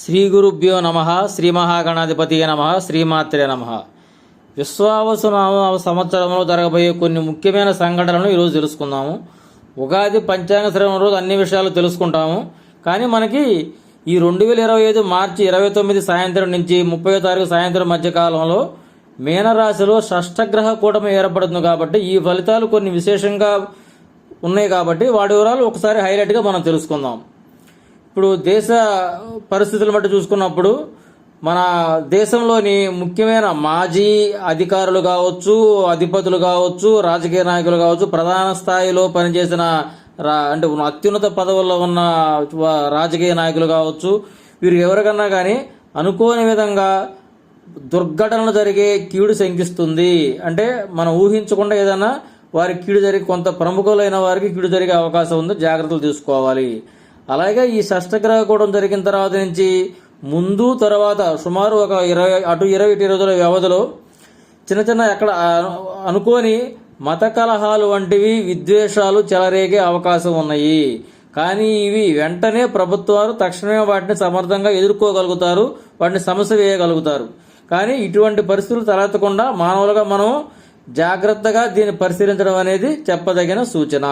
శ్రీ గురుభ్యో నమ శ్రీ మహాగణాధిపతి నమ శ్రీమాత్రే నమ. విశ్వావసునామ సంవత్సరంలో జరగబోయే కొన్ని ముఖ్యమైన సంఘటనలు ఈరోజు తెలుసుకుందాము. ఉగాది పంచాంగ శ్రవణ రోజు అన్ని విషయాలు తెలుసుకుంటాము. కానీ మనకి ఈ రెండు వేల ఇరవై ఐదు మార్చి ఇరవై తొమ్మిది సాయంత్రం నుంచి ముప్పై తారీఖు సాయంత్రం మధ్య కాలంలో మీనరాశిలో షష్టగ్రహ కూటమి ఏర్పడుతుంది కాబట్టి ఈ ఫలితాలు కొన్ని విశేషంగా ఉన్నాయి కాబట్టి వాటి వివరాలు ఒకసారి హైలైట్గా మనం తెలుసుకుందాం. ఇప్పుడు దేశ పరిస్థితులు బట్టి చూసుకున్నప్పుడు మన దేశంలోని ముఖ్యమైన మాజీ అధికారులు కావచ్చు అధిపతులు కావచ్చు రాజకీయ నాయకులు కావచ్చు ప్రధాన స్థాయిలో పనిచేసిన రా అంటే అత్యున్నత పదవుల్లో ఉన్న రాజకీయ నాయకులు కావచ్చు వీరు ఎవరికన్నా కానీ అనుకోని విధంగా దుర్ఘటనలు జరిగే కీడు శంకిస్తుంది. అంటే మనం ఊహించకుండా ఏదైనా వారికి కీడు జరిగి కొంత ప్రముఖులైన వారికి కీడు జరిగే అవకాశం ఉంది. జాగ్రత్తలు తీసుకోవాలి. అలాగే ఈ షష్టగ్రహకూటం జరిగిన తర్వాత నుంచి ముందు తర్వాత సుమారు ఒక ఇరవై అటు ఇరవై ఇటు రోజుల వ్యవధిలో చిన్న చిన్న ఎక్కడ అనుకోని మత కలహాలు వంటివి విద్వేషాలు చెలరేగే అవకాశం ఉన్నాయి. కానీ ఇవి వెంటనే ప్రభుత్వాలు తక్షణమే వాటిని సమర్థంగా ఎదుర్కోగలుగుతారు వాటిని సమస్య వేయగలుగుతారు. కానీ ఇటువంటి పరిస్థితులు తలెత్తకుండా మానవులుగా మనం జాగ్రత్తగా దీన్ని పరిశీలించడం అనేది చెప్పదగిన సూచన.